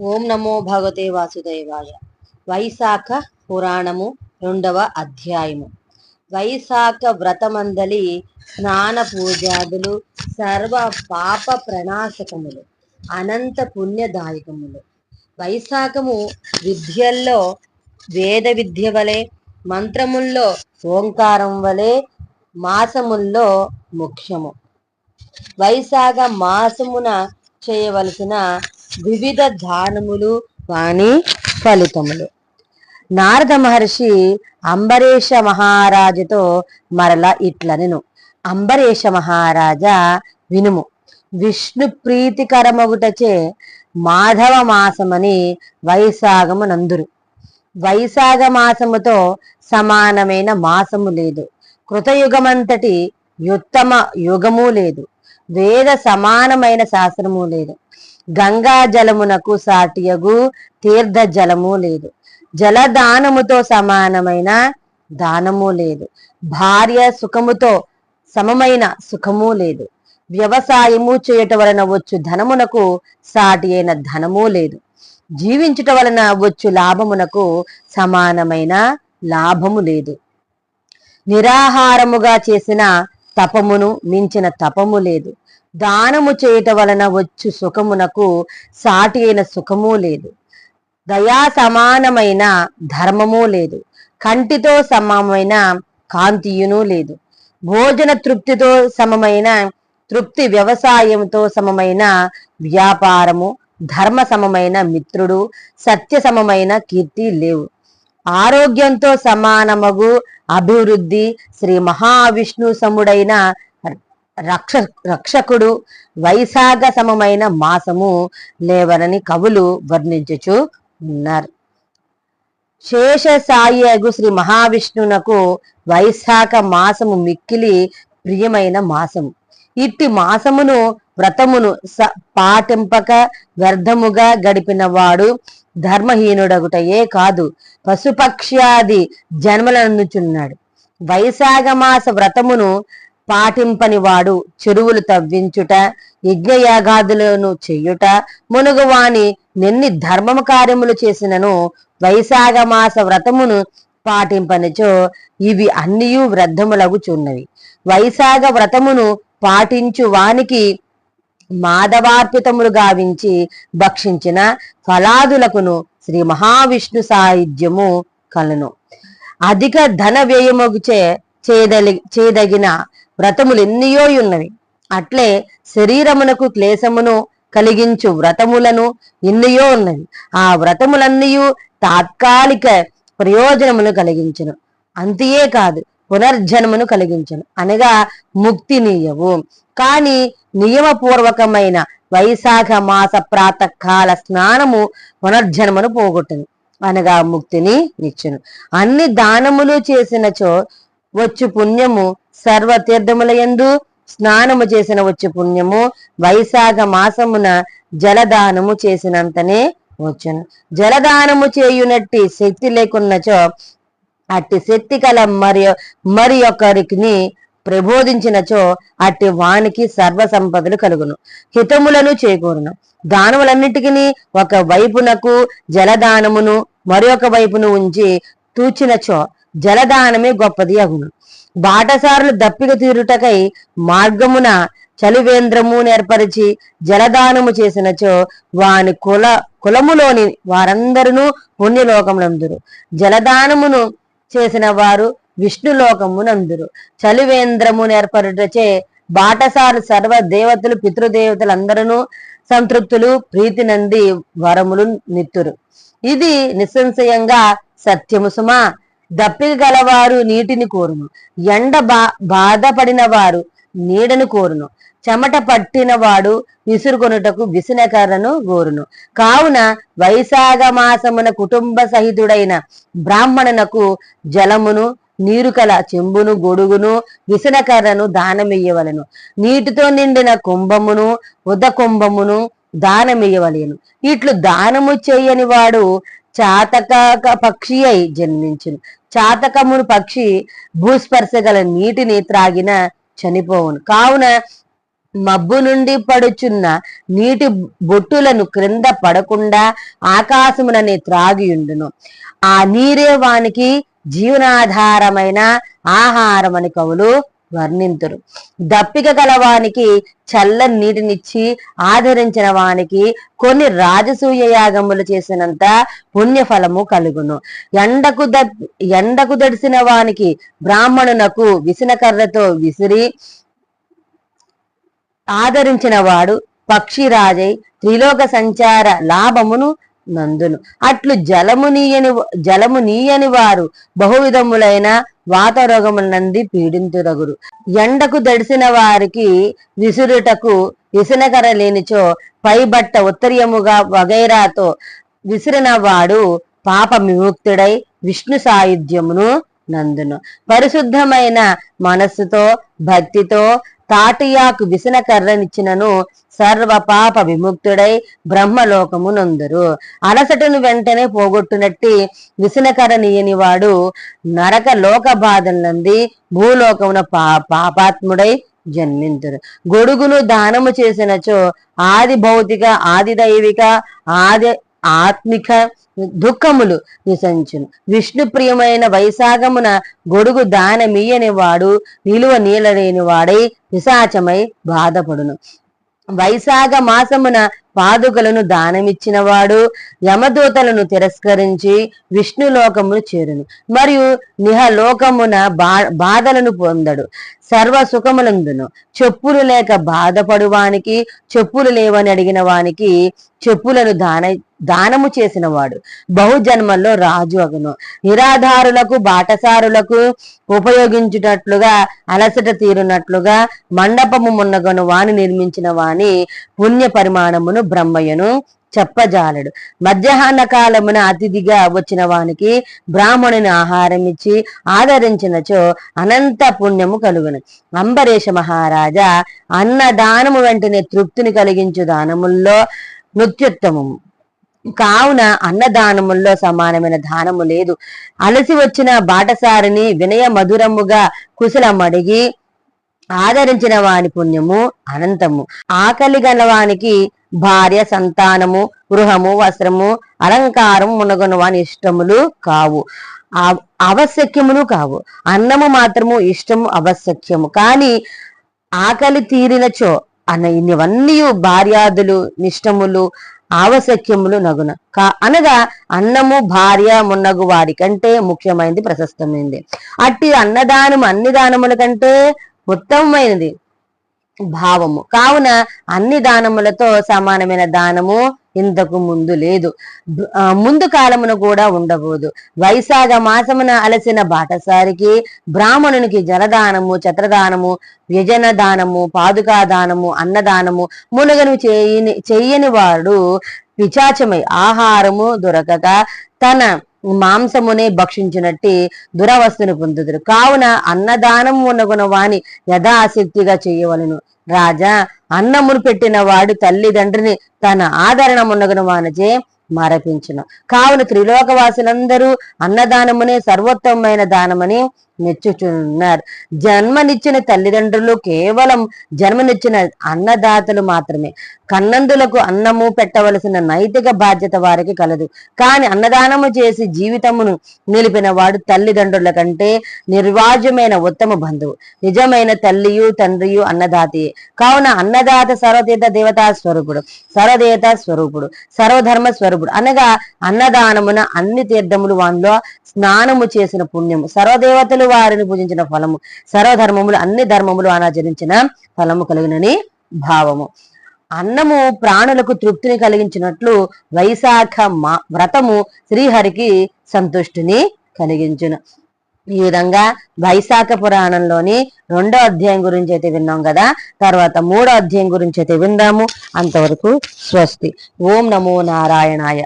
ఓం నమో భగవతే వాసుదేవాయ. వైశాఖ పురాణము రెండవ అధ్యాయము. వైశాఖ వ్రతమందలి స్నాన పూజాదులు సర్వ పాప ప్రణాశకములు అనంత పుణ్యదాయకములు. వైశాఖము విద్యల్లో వేద విద్య వలె మంత్రముల్లో ఓంకారం వలె మాసముల్లో ముఖ్యము వైశాఖ మాసమున చేయవలసిన వివిధ దానములు వాణి ఫలితములు. నారద మహర్షి అంబరీష మహారాజుతో మరల ఇట్లనెను. అంబరీష మహారాజా వినుము. విష్ణు ప్రీతికరమగుటచే మాధవ మాసమని వైశాగము నందురు. వైశాఖ మాసముతో సమానమైన మాసము లేదు. కృతయుగమంతటి ఉత్తమ యుగము లేదు. వేద సమానమైన శాస్త్రము లేదు. గంగా జలమునకు సాటియగు తీర్థ జలము లేదు. జలదానముతో సమానమైన దానము లేదు. భార్య సుఖముతో సమమైన సుఖము లేదు. వ్యవసాయము చేయుట వలన వచ్చు ధనమునకు సాటి అయిన ధనము లేదు. జీవించుట వలన వచ్చు లాభమునకు సమానమైన లాభము లేదు. నిరాహారముగా చేసిన తపమును మించిన తపము లేదు. దానము చేయట వలన వచ్చు సుఖమునకు సాటి అయిన సుఖము లేదు. దయా సమానమైన ధర్మము లేదు. కంటితో సమమైన కాంతియును లేదు. భోజన తృప్తితో సమమైన తృప్తి వ్యవసాయంతో సమమైన వ్యాపారము ధర్మ సమమైన మిత్రుడు సత్య సమమైన కీర్తి లేవు. ఆరోగ్యంతో సమానమగు అభివృద్ధి శ్రీ మహావిష్ణు సముడైన రక్ష రక్షకుడు వైశాఖ సమమైన మాసము లేవనని కవులు వర్ణించుచు ఉన్నారు. శేషసాయగు శ్రీ మహావిష్ణునకు వైశాఖ మాసము మిక్కిలి ప్రియమైన మాసము. ఇట్టి మాసమును వ్రతమును స పాటింపక వ్యర్థముగా గడిపిన వాడు ధర్మహీనుడగుటయే కాదు పశుపక్ష్యాది జన్మలనుచున్నాడు. వైశాఖ మాస వ్రతమును పాటింపని వాడు చెరువులు తవ్వించుట యజ్ఞయాగాదులను చెయ్యుట మునుగువాని నిన్ని ధర్మము కార్యములు చేసినను వైశాఖ మాస వ్రతమును పాటింపనిచో ఇవి అన్నియు వ్యర్థములగుచున్నవి వైశాఖ వ్రతమును పాటించు వానికి మాధవార్పితములు గావించి భక్షించిన ఫలాదులకును శ్రీ మహావిష్ణు సాహిత్యము కలను. అధిక ధన వ్యయముగుచే చేయదలి చేయదగిన వ్రతములు ఎన్నియో ఉన్నవి. అట్లే శరీరమునకు క్లేశమును కలిగించు వ్రతములను ఎన్నియో ఉన్నవి. ఆ వ్రతములన్నీ తాత్కాలిక ప్రయోజనమును కలిగించను. అంతియే కాదు పునర్జన్మను కలిగించను. అనగా ముక్తినీయవు. కానీ నియమపూర్వకమైన వైశాఖ మాస ప్రాతకాల స్నానము పునర్జన్మను పోగొట్టును. అనగా ముక్తిని నిచ్చును అన్ని దానములు చేసినచో వచ్చు పుణ్యము సర్వ తీర్థములయందు స్నానము చేసిన వచ్చు పుణ్యము వైశాఖ మాసమున జలదానము చేసినంతనే వచ్చును. జలదానము చేయునట్టి శక్తి లేకున్నచో అట్టి శక్తి కల మరి మరి ఒకరికి ప్రబోధించినచో అట్టి వానికి సర్వ సంపదలు కలుగును. హితములను చేకూరును. దానములన్నిటికీ ఒక వైపునకు జలదానమును మరొక వైపును ఉంచి తూచినచో జలదానమే గొప్పది అగును. బాటసారులు దప్పిక తీరుటకై మార్గమున చలివేంద్రము నేర్పరిచి జలదానము చేసినచో వాని కుల కులములోని వారందరూ పుణ్యలోకమునందురు. జలదానమును చేసిన వారు విష్ణులోకమునందురు. చలివేంద్రము నేర్పరుటచే బాటసారు సర్వ దేవతలు పితృదేవతలందరూ సంతృప్తులు ప్రీతి నంది వరములు నిత్తురు. ఇది నిస్సంశయంగా సత్యము సుమా. దప్పిక గలవారు నీటిని కోరును. ఎండ బా బాధపడిన వారు నీడను కోరును. చెమట పట్టిన వాడు విసురుకొనుటకు విసునకర్రను గోరును కావున వైశాఖ మాసమున కుటుంబ సహితుడైన బ్రాహ్మణునకు జలమును నీరు కల చెంబును గొడుగును విసనకర్రను దానమియ్యవలను. నీటితో నిండిన కుంభమును ఉద కుంభమును దానమియ్యవలేను. ఇట్లు దానము చేయని వాడు చాతక పక్షి అయి జన్మించును. చాతకమును పక్షి భూస్పర్శ గల నీటిని త్రాగిన చనిపోవును. కావున మబ్బు నుండి పడుచున్న నీటి బొట్టులను క్రింద పడకుండా ఆకాశమునని త్రాగియుండును. ఆ నీరే వానికి జీవనాధారమైన ఆహారమని కవులు వర్ణింతురు. దప్పిక గలవానికి చల్ల నీటినిచ్చి ఆదరించిన వానికి కొన్ని రాజసూయ యాగములు చేసినంత పుణ్యఫలము కలుగును. ఎండకు ద ఎండకు దడిసిన వానికి బ్రాహ్మణునకు విసినకర్రతో విసిరి ఆదరించిన వాడు పక్షిరాజై త్రిలోక సంచార లాభమును నందును. అట్లు జలము నీయని జలము నీయని వారు బహువిధములైన వాతరోగముల నంది పీడింతురగురు. ఎండకు దడిసిన వారికి విసురుటకు విసనకర లేనిచో పైబట్ట ఉత్తర్యముగా వగైరాతో విసిరిన వాడు పాప విముక్తుడై విష్ణు సాయుధ్యమును నందును. పరిశుద్ధమైన మనస్సుతో భక్తితో తాటియాకు విసిన కర్రనిచ్చినను సర్వ పాప విముక్తుడై బ్రహ్మలోకము నందురు. అలసటను వెంటనే పోగొట్టునట్టి విసనకర నీయని వాడు నరక లోక బాధలంది భూలోకమున పా పాపాత్ముడై జన్మింతురు. గొడుగును దానము చేసినచో ఆది భౌతిక ఆది దైవిక ఆది ఆత్మిక దుఃఖములు నిసంచును. విష్ణు ప్రియమైన వైశాఖమున గొడుగు దానమీయని వాడు నిలువ నీలలేని వాడై పిశాచమై బాధపడును. వైశాఖ మాసమున పాదుకలను దానమిచ్చినవాడు యమదూతలను తిరస్కరించి విష్ణులోకమును చేరును. మరియు నిహలోకమున బా బాధలను పొందడు. సర్వ సుఖములందును. చెప్పులు లేక బాధపడువానికి చెప్పులు లేవని అడిగిన వానికి చెప్పులను దాన దానము చేసినవాడు. బహుజన్మల్లో రాజు అగును. నిరాధారులకు బాటసారులకు ఉపయోగించుటట్లుగా అలసట తీరునట్లుగా మండపము మున్నగను వాని నిర్మించిన వాని పుణ్య పరిమాణమును బ్రహ్మయ్యను చెప్పజాలడు. మధ్యాహ్న కాలమున అతిథిగా వచ్చిన వానికి బ్రాహ్మణుని ఆహారం ఇచ్చి ఆదరించినచో అనంత పుణ్యము కలుగును. అంబరీష మహారాజా అన్నదానము వెంటనే తృప్తిని కలిగించు దానముల్లో నృత్యుత్తమము కావున అన్నదానముల్లో సమానమైన దానము లేదు. అలసి వచ్చిన బాటసారిని వినయ మధురముగా కుశలమడిగి ఆదరించిన వాని పుణ్యము అనంతము. ఆకలి గలవానికి భార్య సంతానము గృహము వస్త్రము అలంకారం మునగను వాని ఇష్టములు కావు. ఆ- ఆవశ్యక్యములు కావు. అన్నము మాత్రము ఇష్టము ఆవశ్యక్యము. కానీ ఆకలి తీరినచో అన్న ఇవన్నీ భార్యాదులు నిష్టములు ఆవశ్యక్యములు నగున. కా అనగా అన్నము భార్య మున్నగు వారి కంటే ముఖ్యమైనది ప్రశస్తమైనది అట్టి అన్నదానము అన్ని దానముల కంటే ఉత్తమమైనది. భావము. కావున అన్ని దానములతో సమానమైన దానము ఇంతకు ముందు లేదు. ముందు కాలమున కూడా ఉండబోదు. వైశాఖ మాసమున అలసిన బాటసారికి బ్రాహ్మణునికి జలదానము చత్రదానము వ్యజన దానము పాదుకా దానము అన్నదానము మునగను చేయని చెయ్యని వాడు పిచాచమై ఆహారము దొరకక తన మాంసమునే భక్షించినట్టి దురవస్థను పొందుదురు. కావున అన్నదానము ఉన్నగున వాణి యథాశక్తిగా చేయవలను. రాజా అన్నమును పెట్టిన వాడు తల్లిదండ్రిని తన ఆదరణ మున్నగున వానచే మరపించును. కావున త్రిలోకవాసులందరూ అన్నదానమునే సర్వోత్తమమైన దానమని మెచ్చుచున్నారు జన్మనిచ్చిన తల్లిదండ్రులు కేవలం జన్మనిచ్చిన అన్నదాతలు మాత్రమే. కన్నందులకు అన్నము పెట్టవలసిన నైతిక బాధ్యత వారికి కలదు. కాని అన్నదానము చేసి జీవితమును నిలిపిన వాడు తల్లిదండ్రుల కంటే నిర్వాజ్యమైన ఉత్తమ బంధువు. నిజమైన తల్లియు తండ్రియు అన్నదాతయే. కావున అన్నదాత సర్వతీత దేవతా స్వరూపుడు సర్వదేవత స్వరూపుడు సర్వధర్మ స్వరూపుడు అనగా అన్నదానమున అన్ని తీర్థములు వానిలో స్నానము చేసిన పుణ్యము. సర్వదేవతలు వారిని పూజించిన ఫలము. సర్వధర్మములు అన్ని ధర్మములు ఆనాచరించిన ఫలము కలిగినని భావము. అన్నము ప్రాణులకు తృప్తిని కలిగించినట్లు వైశాఖ మా వ్రతము శ్రీహరికి సంతుష్టిని కలిగించును. ఈ విధంగా వైశాఖ పురాణంలోని రెండో అధ్యాయం గురించి అయితే విన్నాం కదా? తర్వాత మూడో అధ్యాయం గురించి అయితే విందాము. అంతవరకు స్వస్తి. ఓం నమో నారాయణాయ.